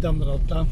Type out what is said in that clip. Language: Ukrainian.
dam rota.